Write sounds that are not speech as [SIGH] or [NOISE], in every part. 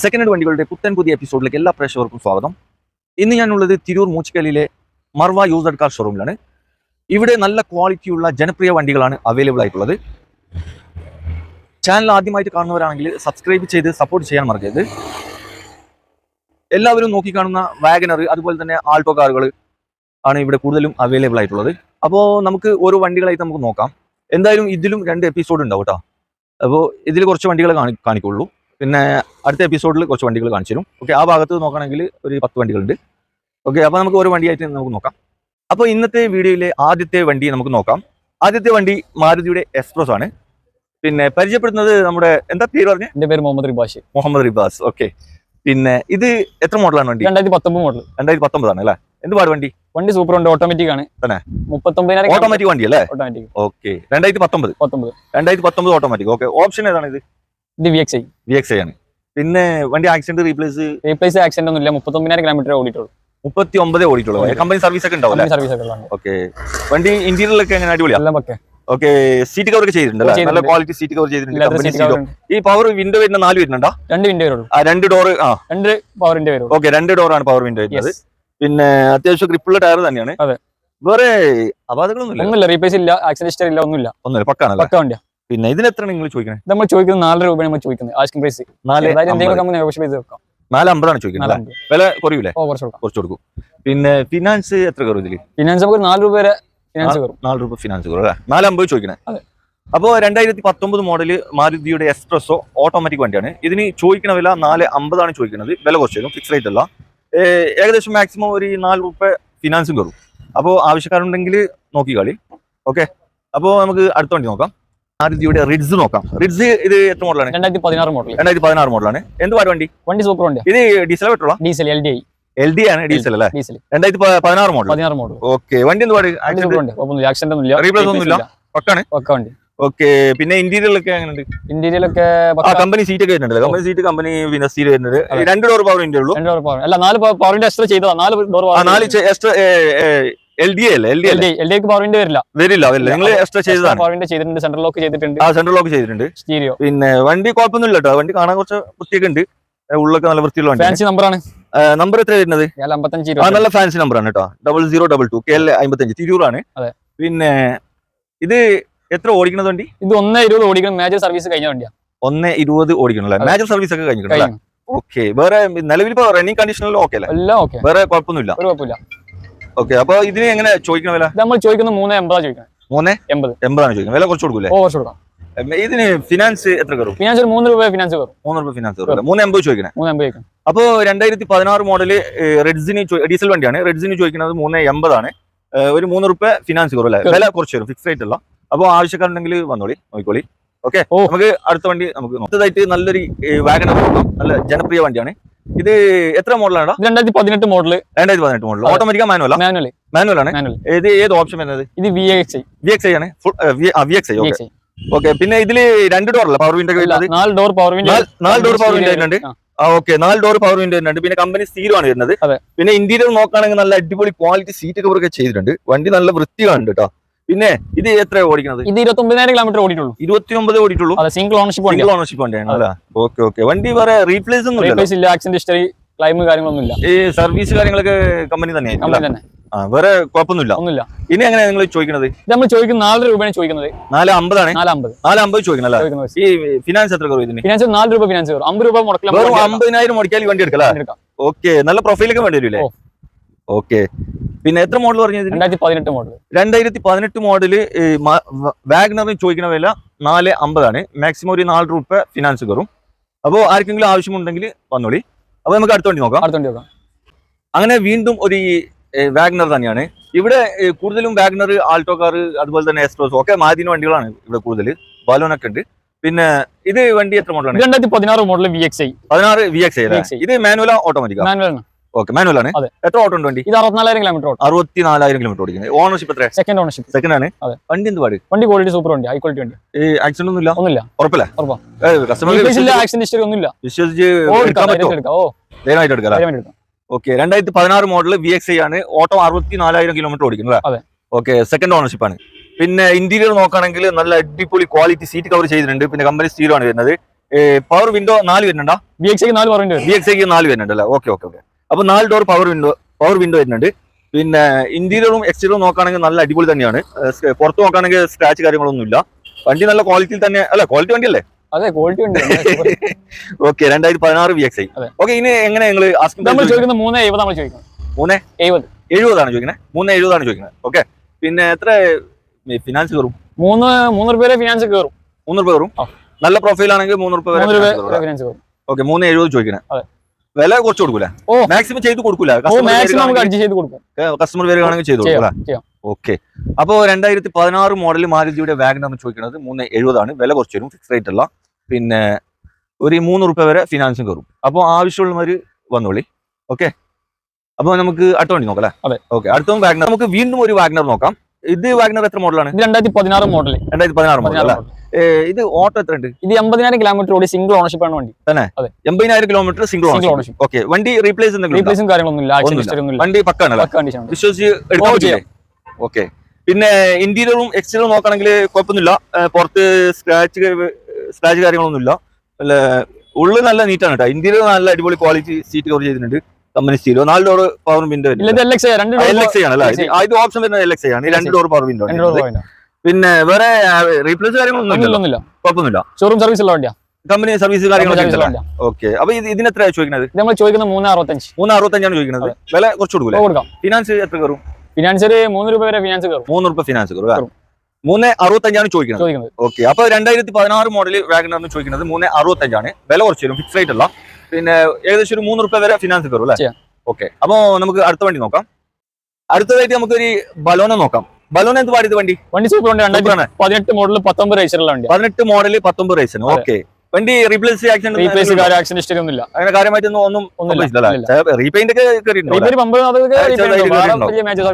Second head വണ്ടികളുടെ പുത്തൻ പുതിയ എപ്പിസോഡിലേക്ക് എല്ലാ പ്രേക്ഷകർക്കും സ്വാഗതം. ഇന്ന് ഞാനുള്ളത് തിരൂർ മൂച്ചിക്കലിലെ മർവ യൂസ്ഡ് കാർ ഷോറൂമിലാണ് ഇവിടെ നല്ല ക്വാളിറ്റിയുള്ള ജനപ്രിയ വണ്ടികളാണ് അവൈലബിൾ ആയിട്ടുള്ളത്. ചാനൽ ആദ്യമായിട്ട് കാണുന്നവരാണെങ്കിൽ സബ്സ്ക്രൈബ് ചെയ്ത് സപ്പോർട്ട് ചെയ്യാൻ മറക്കരുത്. എല്ലാവരും നോക്കിക്കാണുന്ന വാഗനർ അതുപോലെ തന്നെ ആൾട്ടോ കാറുകൾ ആണ് ഇവിടെ കൂടുതലും അവൈലബിൾ ആയിട്ടുള്ളത്. അപ്പോൾ നമുക്ക് ഓരോ വണ്ടികളായിട്ട് നമുക്ക് നോക്കാം. എന്തായാലും ഇതിലും രണ്ട് എപ്പിസോഡ് ഉണ്ടാവും കേട്ടോ. അപ്പോൾ ഇതിൽ കുറച്ച് വണ്ടികൾ കാണി കാണിക്കുള്ളൂ. പിന്നെ അടുത്ത എപ്പിസോഡിൽ കുറച്ച് വണ്ടികൾ കാണിച്ചു തരും. ഓക്കെ ആ ഭാഗത്ത് നോക്കുകയാണെങ്കിൽ ഒരു പത്ത് വണ്ടികളുണ്ട്. ഓക്കെ അപ്പോൾ നമുക്ക് ഓരോ വണ്ടിയായിട്ട് നമുക്ക് നോക്കാം. അപ്പോൾ ഇന്നത്തെ വീഡിയോയിലെ ആദ്യത്തെ വണ്ടി നമുക്ക് നോക്കാം. ആദ്യത്തെ വണ്ടി മാരുതിയുടെ എക്സ്പ്രസ് ആണ്. പിന്നെ പരിചയപ്പെടുന്നത് നമ്മുടെ എന്താ പേര് പറഞ്ഞു? എന്റെ പേര് മുഹമ്മദ് റിബാഷ്. മുഹമ്മദ് റിബാസ്. ഓക്കെ പിന്നെ ഇത് എത്ര മോഡലാണ് വണ്ടി? രണ്ടായിരത്തി പത്തൊമ്പത് മോഡൽ രണ്ടായിരത്തി പത്തൊമ്പതാണ് അല്ലേ? എന്ത് പാട് വണ്ടി? വണ്ടി സൂപ്പർ ഉണ്ട് ഓട്ടോമാറ്റിക് ആണ്. തന്നെ? മുപ്പത്തൊമ്പതിനായിരം ഓട്ടോമാറ്റിക് വണ്ടി അല്ലേ ഓട്ടോമാറ്റിക് ഓക്കെ രണ്ടായിരത്തി പത്തൊമ്പത്. പത്തൊമ്പത് രണ്ടായിരത്തി പത്തൊമ്പത് ഓട്ടോമാറ്റിക് ഓക്കെ ഓപ്ഷൻ ഏതാണ് ഇത്? ഇത് V X I V X I ആണ്. പിന്നെ വണ്ടി ആക്സിഡന്റ് റീപ്ലേസ് റീപ്ലേസ് ആക്സിഡന്റ് ഒന്നും ഇല്ല മുപ്പത്തൊമ്പതിനായിരം കിലോമീറ്റർ ഓടിയിട്ടുള്ളൂ. മുപ്പത്തി ഒമ്പതേ ഓടിയിട്ടുള്ളൂ. കമ്പനി സർവീസ് ഒക്കെ ഉണ്ടാവും സർവീസ് ഒക്കെ ഓക്കെ വണ്ടി ഇന്റീരിയറിലൊക്കെ എങ്ങനെ അടിപൊളിയാണ് എല്ലാം ഒക്കെ ഓക്കെ സീറ്റ് കവർ ഒക്കെ ചെയ്തിട്ടുണ്ട് നല്ല ക്വാളിറ്റി സീറ്റ് കവർ ചെയ്തിട്ടുണ്ട്. ഈ പവർ വിൻഡോ വരുന്ന നാല് വരുന്നുണ്ടോ? രണ്ട് വിൻഡോ വരുള്ളൂ. ആ രണ്ട് ഡോർ ആ. രണ്ട് പവറിന്റെ വരും ഓക്കെ രണ്ട് ഡോർ ആണ് പവർ വിൻഡോ വരുന്നത്. Yes. പിന്നെ അത്യാവശ്യം ഗ്രിപ്പുള്ള ടയർ തന്നെയാണ്. അതെ. വേറെ അപാധകളൊന്നും ഇല്ല ഒന്നുമില്ല. റീപ്ലേസ് ഇല്ല. ആക്സിഡന്റ് ഹിസ്റ്ററി ഇല്ല. ഒന്നുമില്ല. ഒന്നുമില്ല. പക്കാണ് പക്ക വണ്ടിയാ. പിന്നെ ഇതിന് എത്ര നിങ്ങൾ ചോദിക്കണേ? നമ്മൾ ചോദിക്കുന്നത് നാല് രൂപയാണ് നമ്മൾ ചോദിക്കുന്നത്. ആസ്കിംഗ് പ്രൈസ് നാല് വെക്കാം. നാല് അമ്പതാണ് ചോദിക്കുന്നത് വില കുറയൂലേ? കുറച്ച് കൊടുക്കാം. പിന്നെ ഫിനാൻസ് എത്ര കയറും ഇതിൽ? ഫിനാൻസ് നമുക്ക് നാല് രൂപ വരെ ഫിനാൻസ് കയറും. നാല് രൂപ ഫിനാൻസ് കയറും അല്ലേ? നാല് അമ്പത് ചോദിക്കണേ അപ്പോ അപ്പോൾ രണ്ടായിരത്തി പത്തൊമ്പത് മോഡൽ മാരുതിയുടെ എക്സ്പ്രസോ ഓട്ടോമാറ്റിക് വണ്ടിയാണ്. ഇതിന് ചോദിക്കണ വില നാല് അമ്പതാണ് ചോദിക്കുന്നത് വില കുറച്ച് വരും. ഫിക്സ് റേറ്റ് അല്ല. ഏകദേശം മാക്സിമം ഒരു നാല് രൂപ ഫിനാൻസും കയറും. അപ്പോൾ ആവശ്യക്കാരുണ്ടെങ്കിൽ നോക്കിക്കളി. ഓക്കെ അപ്പോൾ നമുക്ക് അടുത്ത വണ്ടി നോക്കാം. മാരുതിയുടെ റിഡ്സ് നോക്കാം. റിഡ്സ് ഇത് എത്ര മോഡലാണ് രണ്ടായിരത്തി പതിനാറ് മോഡൽ രണ്ടായിരത്തി പതിനാറ് മോഡലാണ് എന്ത് പാട് വണ്ടി? വണ്ടി സൂപ്പർ വണ്ടി ഇത് diesel പെട്രോളാ? Diesel L D I L D ആണ് ഡീസൽ അല്ലേ? ഡീസൽ രണ്ടായിരത്തി പതിനാറ് മോഡൽ പതിനാറ് മോഡൽ ഓക്കെ വണ്ടി എന്ത് പാട്? ആക്സിഡന്റ് ഒന്നുമില്ല. Replace ഒന്നുമില്ല? പക്കാണ്. പക്ക വണ്ടി. ഓക്കെ പിന്നെ ഇന്റീരിയറിലൊക്കെ എങ്ങനെയുണ്ട്? ഇന്റീരിയലൊക്കെ കമ്പനി സീറ്റ് ഒക്കെ വരുന്നുണ്ട് കമ്പനി സീറ്റ് കമ്പനി പിന്നെ സീറ്റ് വരുന്നത്. രണ്ട് ഡോർ പവർ ഇന്ത്യ ഉള്ളൂ. രണ്ട് ഡോർ പവർ അല്ല നാല് പവറിന്റെ എക്സ്ട്രാ ചെയ്തതാ. നാല് ഡോർ ആ നാല് എക്സ്ട്രാ എൽ ഡി അല്ലേ എൽ ഡി അല്ലേ എൽ ഡിക്ക് പവറിന്റെ വരില്ല. വരില്ല വരില്ല. നിങ്ങൾ എക്സ്ട്രാ ചെയ്തതാണ്. പവറിന്റെ ചെയ്തിട്ടുണ്ട് സെൻട്രൽ ലോക്ക് ചെയ്തിട്ടുണ്ട്. ആ സെൻട്രൽ ലോക്ക് ചെയ്തിട്ടുണ്ട്. സ്റ്റീരിയോ പിന്നെ വണ്ടി കുഴപ്പമൊന്നുമില്ല കേട്ടോ വണ്ടി കാണാൻ കുറച്ച് വൃത്തിയൊക്കെ ഉണ്ട്. ഉള്ളൊക്കെ നല്ല വൃത്തിയുള്ള വണ്ടി ഫാൻസി നമ്പറാണ് നമ്പർ എത്ര വരുന്നത്? നല്ല ഫാൻസി നമ്പർ ആണ് കേട്ടോ double zero double two K L അമ്പത്തഞ്ച് തിരൂറാണ്. പിന്നെ ഇത് എത്ര ഓടിക്കുന്നത് വണ്ടി? ഇത് ഒന്ന് ഇരുപത് ഓടിക്കണം. മേജർ സർവീസ് കഴിഞ്ഞ വണ്ടിയാ. ഒന്ന് ഇരുപത് ഓടിക്കണല്ലേ. മേജർ സർവീസ് ഒക്കെ കഴിഞ്ഞിട്ടുണ്ട് കഴിഞ്ഞു. ഓക്കെ വേറെ നിലവിൽ ഇപ്പൊ റണ്ണിങ് കണ്ടീഷനിലും ഓക്കെ അല്ലേ? എല്ലാം ഓക്കെ വേറെ കുഴപ്പമൊന്നുമില്ല. ഓക്കെ അപ്പൊ ഇതിന് എങ്ങനെ ചോദിക്കണ വില? നമ്മൾ ചോദിക്കുന്നത് മൂന്ന് എൺപതാ ചോദിക്കുന്നത്. മൂന്ന്? എൺപത്. എൺപതാണ് ചോദിക്കുന്നത്. വില കുറച്ച് കൊടുക്കൂലേ? ഓ കുറച്ച് കൊടുക്കാം. ഇതിന് ഫിനാൻസ് എത്ര കയറും? ഫിനാൻസ് ഒരു മൂന്ന് രൂപ ഫിനാൻസ് കയറും. മൂന്ന് രൂപ ഫിനാൻസ് കയറും മൂന്ന് എൺപത് ചോദിക്കണേ. മൂന്ന് എൺപത് ചോദിക്കണം അപ്പോ രണ്ടായിരത്തി പതിനാറ് മോഡൽ റെഡ്സിന് ഡീസൽ വണ്ടിയാണ്. റെഡ്സിന് ചോദിക്കുന്നത് മൂന്ന് എൺപതാണ്. ഒരു മൂന്ന് റുപ്യ ഫിനാൻസ് കയറും അല്ലേ? വില കുറച്ച് വരും ഫിക്സ് റേറ്റ് അല്ല അപ്പോൾ ആവശ്യക്കാരുണ്ടെങ്കിൽ വന്നോളി നോക്കിക്കോളി. ഓക്കെ നമുക്ക് അടുത്ത വണ്ടി നമുക്ക് അടുത്തതായിട്ട് നല്ലൊരു വാഗണർ നോക്കാം നല്ല ജനപ്രിയ വണ്ടിയാണ്. ഇത് എത്ര മോഡലാണ് രണ്ടായിരത്തി പതിനെട്ട് മോഡൽ രണ്ടായിരത്തി പതിനെട്ട് മോഡൽ. ഓട്ടോമാറ്റിക് മാനുവല? മാനുവൽ മാനുവൽ ആണ് ഇത് ഏത് ഓപ്ഷൻ വരുന്നത്? ഇത് V X I V X I ആണ്? V X I okay. Okay പിന്നെ ഇതിൽ രണ്ട് ഡോർ അല്ല? പവർ വിൻഡോ ഇല്ല നാല് ഡോർ പവർ വിൻഡോ നാല്- ഡോർ പവർ വിൻഡോ ഉണ്ട്. ഓക്കെ നാല് ഡോർ പവർ വിൻഡോ ഉണ്ട് പിന്നെ കമ്പനി സ്റ്റീലും ആണ് വരുന്നത്. പിന്നെ ഇന്റീരിയർ നോക്കുകയാണെങ്കിൽ നല്ല അടിപൊളി ക്വാളിറ്റി സീറ്റ് കവർ ഒക്കെ ചെയ്തിട്ടുണ്ട്. വണ്ടി നല്ല വൃത്തി കാണുന്നുണ്ട് കേട്ടോ. പിന്നെ ഇത് എത്ര ഓടിക്കുന്നത് ഇത് ഇരുപത്തി ഒമ്പതിനായിരം കിലോമീറ്റർ ഓടിയിട്ടുള്ളൂ. ഇരുപത്തി ഒമ്പത് ഓടിയിട്ടുള്ളൂ? അതെ സിംഗിൾ ഓണർഷിപ്പ് വണ്ടി സിംഗിൾ ഓണർഷിപ്പ് വണ്ടിയാണ് അല്ല? ഓക്കെ ഓക്കെ വണ്ടി വേറെ റീപ്ലേസ് ഒന്നും റീപ്ലേസ് ഇല്ല ആക്സിഡന്റ് ഹിസ്റ്ററി ക്ലൈം കാര്യങ്ങളൊന്നും ഇല്ല ഈ സർവീസ് കാര്യങ്ങളൊക്കെ കമ്പനി തന്നെയായിരിക്കും കമ്പനി തന്നെ. വേറെ കുഴപ്പമൊന്നുമില്ല. ഒന്നുമില്ല. ഇനി എങ്ങനെ നിങ്ങൾ ചോദിക്കുന്നത് നമ്മൾ ചോദിക്കുന്നത് നാല് രൂപയാണ് ചോദിക്കുന്നത്. നാല് അമ്പതാണ് നാല് അമ്പത് നാല് അമ്പത് ചോദിക്കണം ഈ ഫിനാൻസ് എത്ര കുറവ് ഇതിന്? ഫിനാൻസ് നാല് രൂപ ഫിനാൻസ് കയറും അമ്പത് രൂപ മുടക്കില്ല അമ്പതിനായിരം മുടക്കിയാൽ വണ്ടി എടുക്കാം ഓക്കെ നല്ല പ്രൊഫൈലൊക്കെ വേണ്ടി വരില്ലേ. ഓക്കെ പിന്നെ എത്ര മോഡൽ പറഞ്ഞത്? രണ്ടായിരത്തി പതിനെട്ട് മോഡൽ രണ്ടായിരത്തി പതിനെട്ട് മോഡൽ വാഗ്നറിന് ചോദിക്കുന്ന വില നാല് അമ്പതാണ്. മാക്സിമം ഒരു നാല് രൂപ ഫിനാൻസ് കയറും. അപ്പോൾ ആർക്കെങ്കിലും ആവശ്യമുണ്ടെങ്കിൽ വന്നോളി. അപ്പോൾ നമുക്ക് അടുത്ത വണ്ടി നോക്കാം. അടുത്ത വണ്ടി നോക്കാം. അങ്ങനെ വീണ്ടും ഒരു വാഗ്നർ തന്നെയാണ്. ഇവിടെ കൂടുതലും വാഗ്നർ ആൾട്ടോ കാർ അതുപോലെ തന്നെ എക്സ്പ്രസ് ഒക്കെ മാതിന് വണ്ടികളാണ് ഇവിടെ കൂടുതൽ ബാലോനൊക്കെ ഉണ്ട്. പിന്നെ ഇത് വണ്ടി എത്ര മോഡലാണ് രണ്ടായിരത്തി പതിനാറ് മോഡൽ വി എക്സ് ഐ പതിനാറ് വി എക്സ് ഐ ഇത് manual automatic manual okay manual ആണ്. എത്ര ഓട്ടോ ഉണ്ട് വണ്ടി? ഇത് അറുപത്തിനാലായിരം കിലോമീറ്റർ ഓടും. അറുപത്തി നാലായിരം കിലോമീറ്റർ ഓടിക്കുന്നത് ഓണർഷിപ്പ് എത്ര സെക്കൻഡ് ഓണർഷിപ്പ് സെക്കൻഡ് ആണ്. വണ്ടി എന്ത് പാട്? വണ്ടി ക്വാളിറ്റി സൂപ്പർ വണ്ടി ഹൈ ക്വാളിറ്റി വണ്ടി ഈ ആക്സിഡന്റ് ഒന്നും ഇല്ല ഒന്നുമില്ല. ഉറപ്പല്ലേ? ഉറപ്പാ. കസ്റ്റമർ ആക്സിഡന്റ് ഹിസ്റ്ററി ഒന്നുമില്ല. വിശ്വസിച്ച് ധൈര്യമായിട്ട് എടുക്കാം. ഓക്കെ രണ്ടായിരത്തി പതിനാറ് മോഡൽ വി എക്സ് ഐ ആണ്. ഓട്ടോ അറുപത്തി നാലായിരം കിലോമീറ്റർ ഓടിക്കുന്നത്. ഓക്കെ സെക്കൻഡ് ഓണർഷിപ്പ് ആണ്. പിന്നെ ഇന്റീരിയർ നോക്കുകയാണെങ്കിൽ നല്ല അടിപൊളി ക്വാളിറ്റി സീറ്റ് കവർ ചെയ്തിട്ടുണ്ട്. പിന്നെ കമ്പനി സ്റ്റീലോ ആണ് വരുന്നത്. പവർ വിൻഡോ നാല് വരുന്നുണ്ടോ? വി എക്സ് ഐ നാല് വരുന്നുണ്ട് വി എക്സ് ഐക്ക് നാല് വരുന്നുണ്ട് അല്ലേ? ഓക്കെ ഓക്കെ ഓക്കെ അപ്പൊ നാല് door power window power window വരുന്നുണ്ട്. പിന്നെ ഇന്റീരിയറും എക്സ്റ്റീരിയറും നോക്കുകയാണെങ്കിൽ നല്ല അടിപൊളി തന്നെയാണ്. പുറത്ത് നോക്കുകയാണെങ്കിൽ സ്ക്രാച്ച് കാര്യങ്ങളൊന്നുമില്ല. വണ്ടി നല്ല ക്വാളിറ്റിയിൽ തന്നെ അല്ല ക്വാളിറ്റി വണ്ടി അല്ലേ [LAUGHS] അതെ ക്വാളിറ്റി ഉണ്ട് ഓക്കെ രണ്ടായിരത്തി പതിനാറ് വി എക്സ് ഐ. ഓക്കെ ഇനി എങ്ങനെ നിങ്ങൾ നമ്മൾ ചോദിക്കുന്നത് മൂന്ന് എഴുപത് നമ്മൾ ചോദിക്കുന്നത്. മൂന്ന് എഴുപത്. എഴുപതാണ് ചോദിക്കുന്നത്. മൂന്ന് എഴുപതാണ് ചോദിക്കുന്നത്. ഓക്കെ പിന്നെ എത്ര ഫിനാൻസ് കയറും? മൂന്ന് മൂന്ന് റുപ്യ വരെ ഫിനാൻസ് കയറും. മൂന്ന് റുപ്യ കയറും? നല്ല പ്രൊഫൈൽ ആണെങ്കിൽ മൂന്ന് റുപ്യ വരെ ഫിനാൻസ് കയറും ഓക്കെ മൂന്ന് എഴുപത് ചോദിക്കണേ അതെ. വില കുറച്ച് കൊടുക്കൂല? ഓ. മാക്സിമം ചെയ്ത് കൊടുക്കൂല? മാക്സിമം നമുക്ക് അഡ്ജസ്റ്റ് ചെയ്ത് കൊടുക്കൂല കസ്റ്റമർ ഓക്കെ. അപ്പോൾ രണ്ടായിരത്തി പതിനാറ് മോഡൽ മാരുതിയുടെ വാഗനർ ചോദിക്കുന്നത്. മൂന്ന് എഴുപതാണ്. വില കുറച്ച് വരും ഫിക്സ് റേറ്റ് അല്ല പിന്നെ ഒരു മൂന്ന് റുപ്യ വരെ ഫിനാൻസും കയറും. അപ്പോൾ ആവശ്യമുള്ളവർ വന്നോളി. ഓക്കെ? അപ്പോൾ നമുക്ക് അടുത്ത വണ്ടി നോക്കാം അല്ലേ. ഓക്കെ. അടുത്ത വാഗ്നർ നമുക്ക് വീണ്ടും ഒരു വാഗ്നർ നോക്കാം. ഇത് വാഗ്നർ എത്ര മോഡലാണ് രണ്ടായിരത്തി പതിനാറ് മോഡൽ രണ്ടായിരത്തി പതിനാറ് മോഡൽ അല്ലേ? ഇത് ഓട്ടോ എത്ര ഉണ്ട് ഇത് എൺപതിനായിരം കിലോമീറ്റർ ഓടി സിംഗിൾ ഓണർഷിപ്പ് ആണ് വണ്ടി. തന്നെ? എൺപതിനായിരം കിലോമീറ്റർ സിംഗിൾ ഓണർഷിപ്പ്. ഓക്കെ വണ്ടി റീപ്ലേസ്? റീപ്ലേസും കാര്യങ്ങളൊന്നും വണ്ടി പക്കാണ് വിശ്വസിച്ച് എടുക്കാൻ പറ്റില്ലേ? ഓക്കെ പിന്നെ ഇന്റീരിയറും എക്സ്റ്റീരിയറും നോക്കുകയാണെങ്കിൽ കുഴപ്പമൊന്നുമില്ല. പുറത്ത് സ്ക്രാച്ച് സ്ക്രാച്ച് കാര്യങ്ങളൊന്നുമില്ല. അല്ല ഉള്ളിൽ നല്ല നീറ്റാണ് കേട്ടോ ഇന്റീരിയർ നല്ല അടിപൊളി ക്വാളിറ്റി സീറ്റ് കവർ ചെയ്തിട്ടുണ്ട്. കമ്പനി സ്റ്റീലോ നാല് door power window L X ആണ് അല്ലേ. ഇത്- ഓപ്ഷൻ വരുന്നത് എൽ എക്സ് ആണ്. ഈ രണ്ട് ഡോർ പവർ വിൻഡോ പിന്നെ വേറെ റീപ്ലേസ് കാര്യങ്ങളൊന്നും ഇല്ല ഒന്നുമില്ല. കുഴപ്പമൊന്നുമില്ല. ഷോറൂം സർവീസ് ഉള്ള വണ്ടിയാ. കമ്പനി സർവീസ് കാര്യങ്ങളൊക്കെ ഓക്കെ അപ്പൊ ഇതിന് എത്രയാണ് ചോദിക്കുന്നത്? നമ്മൾ ചോദിക്കുന്നത് മൂന്ന് അറുപത്തഞ്ച് മൂന്ന് അറുപത്തഞ്ചാണ് ചോദിക്കുന്നത് വില കുറച്ച് കൊടുക്കില്ല കൊടുക്കാം. ഫിനാൻസ് എത്ര കയറും? ഫിനാൻസ് ഒരു മൂന്ന് രൂപ വരെ ഫിനാൻസ് കയറും. മൂന്ന് രൂപ ഫിനാൻസ് കയറും. മൂന്ന് അറുപത്തഞ്ചാണ് ചോദിക്കുന്നത്. ചോദിക്കുന്നത്. ഓക്കെ അപ്പൊ രണ്ടായിരത്തി പതിനാറ് മോഡൽ വാഗനറിന് ചോദിക്കുന്നത് മൂന്ന് അറുപത്തഞ്ചാണ്. വില കുറച്ച് വരും ഫിക്സ് റേറ്റ് അല്ല പിന്നെ ഏകദേശം ഒരു മൂന്ന് രൂപ വരെ ഫിനാൻസ് കയറും അല്ലേ. ഓക്കെ അപ്പൊ നമുക്ക് അടുത്ത വണ്ടി നോക്കാം. അടുത്തതായിട്ട് നമുക്കൊരു ബലോന നോക്കാം. ബലോന എന്ത് പാടിയത് വണ്ടി? വണ്ടി സൂപ്പർ വണ്ടി രണ്ടായിരത്തി പതിനെട്ട് മോഡൽ പത്തൊമ്പത് റേസറുള്ള വണ്ടി പതിനെട്ട് മോഡൽ പത്തൊമ്പത് റേസിന്. ഓക്കെ വണ്ടി replace accident replace action history ഒന്നും ഇല്ല അങ്ങനെ കാര്യമായിട്ട് ഒന്നും ഒന്നുമില്ല. റീപെയിന്റ് ഒക്കെ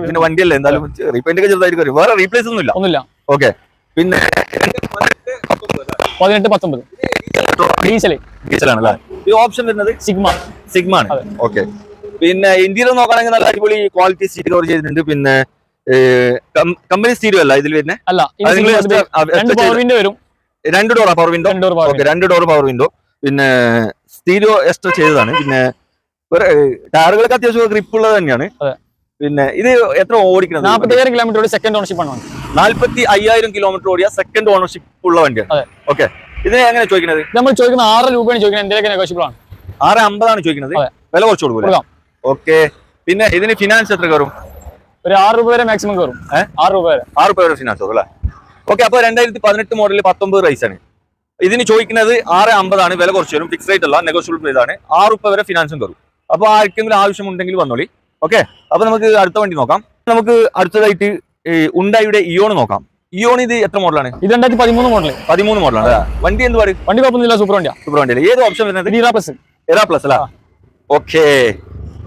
പിന്നെ വണ്ടിയല്ലേ? എന്തായാലും റീപെയിന്റ് ഒക്കെ ചെറുതായിട്ട് കയറി വേറെ റീപ്ലേസ് ഒന്നും ഇല്ല ഒന്നുമില്ല. ഓക്കെ പിന്നെ പതിനെട്ട് പത്തൊമ്പത്. ഡീസൽ ഡീസലാണല്ലേ ഈ ഓപ്ഷൻ വരുന്നത് സിഗ്മ സിഗ്മ ആണ്. ഓക്കെ പിന്നെ ഇന്ത്യയിൽ നോക്കുകയാണെങ്കിൽ നല്ല അടിപൊളി ക്വാളിറ്റി സീറ്റ് കവർ ചെയ്തിട്ടുണ്ട്. പിന്നെ കമ്പനി സ്റ്റീരിയോ അല്ല ഇതിൽ വരുന്നത് അല്ല വരും. രണ്ട് ഡോർ പവർ വിൻഡോ രണ്ട് ഡോർ പവർ വിൻഡോ പിന്നെ സ്റ്റീരിയോ എക്സ്ട്രാ ചെയ്തതാണ്. പിന്നെ ടയറുകൾക്ക് അത്യാവശ്യം ഗ്രിപ്പ് ഉള്ളത് തന്നെയാണ്. പിന്നെ ഇത് എത്ര ഓടിക്കുന്നത് നാൽപ്പത്തയ്യായിരം കിലോമീറ്റർ സെക്കൻഡ് ഓണർഷിപ്പ് ആണ് നാല്പത്തി അയ്യായിരം കിലോമീറ്റർ ഓടിയ സെക്കൻഡ് ഓണർഷിപ്പ് ഉള്ള വണ്ടിയാണ്. ഓക്കെ ഇത് എങ്ങനെ ചോദിക്കുന്നത് നമ്മൾ ചോദിക്കുന്ന ആറ് രൂപയാണ് ചോദിക്കുന്നത് എന്തെങ്കിലും നെഗോഷ്യബിൾ ആണ്? ആറ് അമ്പതാണ് ചോദിക്കുന്നത് വില കുറച്ച് കൊടുക്കാം. ഓക്കെ പിന്നെ ഇതിന് ഫിനാൻസ് എത്ര കയറും? ഒരു ആറ് രൂപ വരെ മാക്സിമം കയറും? ആറ് രൂപ വരെ. ആറ് രൂപ വരെ ഫിനാൻസ് അല്ലേ? ഓക്കെ അപ്പോൾ രണ്ടായിരത്തി പതിനെട്ട് മോഡൽ പത്തൊമ്പത് റൈസ് ആണ്. ഇതിന് ചോദിക്കുന്നത് ആറ് അമ്പതാണ് വില കുറച്ച് വരും ഫിക്സ് റേറ്റ് അല്ല നെഗോഷ്യബിൾ പ്രൈസ് ആണ്. ആറ് രൂപ വരെ ഫിനാൻസും കയറും അപ്പോൾ ആർക്കെങ്കിലും ആവശ്യമുണ്ടെങ്കിൽ വന്നോളി. ഓക്കെ അപ്പോൾ നമുക്ക് അടുത്ത വണ്ടി നോക്കാം. നമുക്ക് അടുത്തതായിട്ട് ഉണ്ടായിയുടെ ഇയോൺ നോക്കാം. ഇയോൺ ഇത് എത്ര മോഡലാണ് ഇത് രണ്ടായിരത്തി പതിമൂന്ന് മോഡൽ പതിമൂന്ന് മോഡലാണ് വണ്ടി എന്ത് പറയും വണ്ടി കുഴപ്പമൊന്നുമില്ല സൂപ്പർ വണ്ടിയാ. സൂപ്പർ വണ്ടിയല്ലേ? ഏത് ഓപ്ഷൻ വരുന്നത്? ഇറാ പ്ലസ് ഇറാ പ്ലസ് അല്ല? ഓക്കെ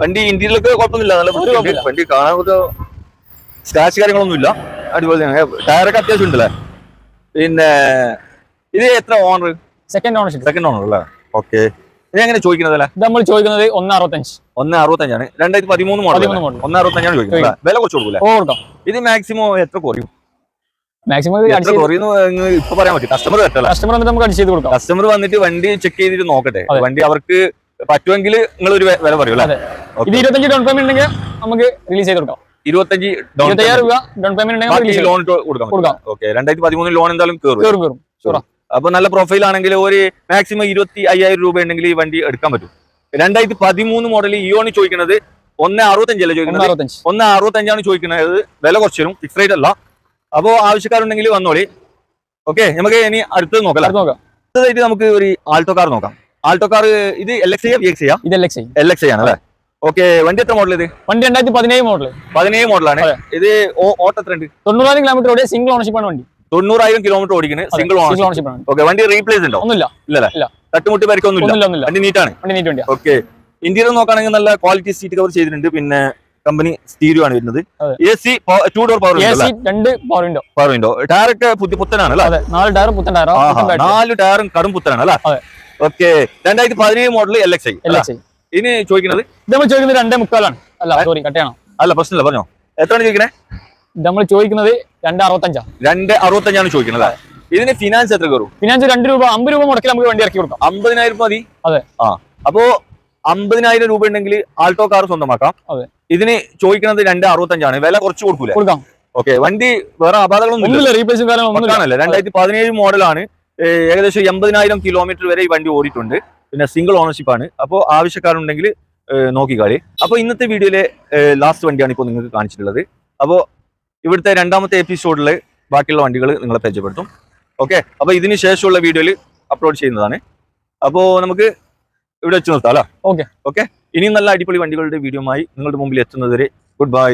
വണ്ടി ഇന്ത്യയിലൊക്കെ കുഴപ്പമൊന്നുമില്ല നല്ല വണ്ടി കാണാൻ സ്ക്രാച്ച് കാര്യങ്ങളൊന്നുമില്ല. അടിപൊളി തന്നെ. ടയറൊക്കെ അത്യാവശ്യം ഉണ്ടല്ലേ? പിന്നെ ഇത് എത്ര owner second owner second owner അല്ലേ? ഓക്കെ ഇത് എങ്ങനെ ചോദിക്കുന്നത് അല്ലേ നമ്മൾ ചോദിക്കുന്നത് ഒന്ന് അറുപത്തഞ്ച്. ഒന്ന് അറുപത്തഞ്ചാണ്. രണ്ടായിരത്തി പതിമൂന്ന് മോഡൽ ഒന്ന് അറുപത്തഞ്ചാണ് ചോദിക്കുന്നത് വില കുറച്ച് കൊടുക്കൂലേ? കൊടുക്കാം. ഇത് മാക്സിമം എത്ര കുറയും? മാക്സിമം ഇപ്പൊ പറയാൻ പറ്റും. കസ്റ്റമർ കസ്റ്റമർ വന്നിട്ട് നമുക്ക് അടിച്ച് കൊടുക്കാം. കസ്റ്റമർ വന്നിട്ട് വണ്ടി ചെക്ക് ചെയ്തിട്ട് നോക്കട്ടെ. വണ്ടി അവർക്ക് പറ്റുമെങ്കിൽ നിങ്ങൾ ഒരു വില പറയൂ അല്ലേ? ഇത് ഇരുപത്തഞ്ച് ഡൗൺ പേയ്മെന്റ് ഉണ്ടെങ്കിൽ നമുക്ക് റിലീസ് ചെയ്ത് കൊടുക്കാം. ഇരുപത്തഞ്ച് രൂപ ഡൗൺ പേയ്മെന്റ് ലോൺ കൊടുക്കാം. ഓക്കെ രണ്ടായിരത്തി പതിമൂന്നിൽ ലോൺ എന്തായാലും കയറും. അപ്പൊ നല്ല പ്രൊഫൈൽ ആണെങ്കിൽ ഒരു മാക്സിമം ഇരുപത്തി അയ്യായിരം രൂപ ഉണ്ടെങ്കിൽ ഈ വണ്ടി എടുക്കാൻ പറ്റും. രണ്ടായിരത്തി പതിമൂന്ന് മോഡൽ ഇയോണ് ചോദിക്കുന്നത് ഒന്ന് അറുപത്തഞ്ചല്ലേ ചോദിക്കുന്നത്? ഒന്ന് അറുപത്തഞ്ചാണ് ചോദിക്കുന്നത്. വില കുറച്ച് തരും ഫിക്സ് റേറ്റ് അല്ല. അപ്പോ ആവശ്യക്കാരുണ്ടെങ്കിൽ വന്നോളി. ഓക്കെ നമുക്ക് ഇനി അടുത്തത് നോക്കാം അടുത്ത് നോക്കാം. അടുത്തതായിട്ട് നമുക്ക് ഒരു ആൾട്ടോ കാർ നോക്കാം. ആൾട്ടോ കാർ ഇത് L X I V X I L X ആണ് അല്ലേ? ഓക്കെ വണ്ടി എത്ര മോഡൽ ഇത്? വണ്ടി രണ്ടായിരത്തി പതിനേഴ് മോഡൽ പതിനേഴ് മോഡലാണ്. ഇത് ഓട്ടം എത്ര ഉണ്ട്? തൊണ്ണൂറായിരം കിലോമീറ്റർ ഓടിയ സിംഗിൾ ഓണർഷിപ്പ് ആണ് വണ്ടി. തൊണ്ണൂറായിരം കിലോമീറ്റർ ഓടിക്കുന്നത് സിംഗിൾ ഓണർഷിപ്പ് ആണ്. ഓക്കെ വണ്ടി റീപ്ലേസ് ഉണ്ടോ? ഒന്നുമില്ല. ഇല്ല. തട്ടുമുട്ടി ഒന്നുമില്ല. വണ്ടി നീറ്റാണ് വണ്ടി നീറ്റ് ഓക്കെ. ഇന്ത്യയിൽ നോക്കുകയാണെങ്കിൽ നല്ല ക്വാളിറ്റി സീറ്റ് കവർ ചെയ്തിട്ടുണ്ട്. പിന്നെ കമ്പനി സ്റ്റീരിയോ ആണ് വരുന്നത്. A C two door power രണ്ട് power window power window tyre ഒക്കെ പുത്തനാണ് അല്ലേ? നാല് ടയർ പുത്തൻ ടയർ നാല് ടയറും കടും പുത്തനാണ് അല്ലേ. ഓക്കെ രണ്ടായിരത്തി പതിനേഴ് model L X I L X I ഇനി ചോദിക്കുന്നത് നമ്മൾ ചോദിക്കുന്നത് രണ്ടേ മുക്കാലാണ്. അല്ല സോറി കട്ടയാണോ? അല്ല പ്രശ്നമില്ല പറഞ്ഞോ. എത്രയാണ് ഇത് നമ്മൾ ചോദിക്കുന്നത് രണ്ട് അറുപത്തഞ്ചാ. രണ്ട് അറുപത്തഞ്ചാണ് ചോദിക്കുന്നത് ഇതിന് ഫിനാൻസ് എത്ര കയറും? ഫിനാൻസ് രണ്ട് രൂപ അമ്പത് രൂപ മുടക്കി നമുക്ക് വണ്ടി ഇറക്കി കൊടുക്കാം. അമ്പതിനായിരം മതി. അതെ. ആ അപ്പോ അമ്പതിനായിരം രൂപ ഉണ്ടെങ്കിൽ ആൾട്ടോ കാർ സ്വന്തമാക്കാം. അതെ. ഇതിന് ചോദിക്കുന്നത് രണ്ട് അറുപത്തഞ്ചാണ്. വില കുറച്ച് കൊടുക്കൂല? കൊടുക്കാം. ഓക്കെ വണ്ടി വേറെ അപകടങ്ങളൊന്നും റീപ്ലേസും കാര്യങ്ങളൊന്നും രണ്ടായിരത്തി പതിനേഴ് മോഡലാണ് ഏകദേശം എൺപതിനായിരം കിലോമീറ്റർ വരെ ഈ വണ്ടി ഓടിയിട്ടുണ്ട്. പിന്നെ സിംഗിൾ ഓണർഷിപ്പ് ആണ്. അപ്പോൾ ആവശ്യക്കാരുണ്ടെങ്കിൽ നോക്കിക്കാളി അപ്പോൾ ഇന്നത്തെ വീഡിയോയിലെ ലാസ്റ്റ് വണ്ടിയാണ് ഇപ്പോൾ നിങ്ങൾക്ക് കാണിച്ചിട്ടുള്ളത്. അപ്പോൾ ഇവിടുത്തെ രണ്ടാമത്തെ എപ്പിസോഡിൽ ബാക്കിയുള്ള വണ്ടികൾ നിങ്ങളെ പരിചയപ്പെടുത്തും. ഓക്കെ അപ്പോൾ ഇതിന് ശേഷമുള്ള വീഡിയോയിൽ അപ്ലോഡ് ചെയ്യുന്നതാണ്. അപ്പോൾ നമുക്ക് ഇവിടെ വെച്ച് നിർത്താം അല്ലേ? ഓക്കെ ഓക്കെ ഇനിയും നല്ല അടിപൊളി വണ്ടികളുടെ വീഡിയോമായി നിങ്ങളുടെ മുമ്പിൽ എത്തുന്നതുവരെ ഗുഡ് ബൈ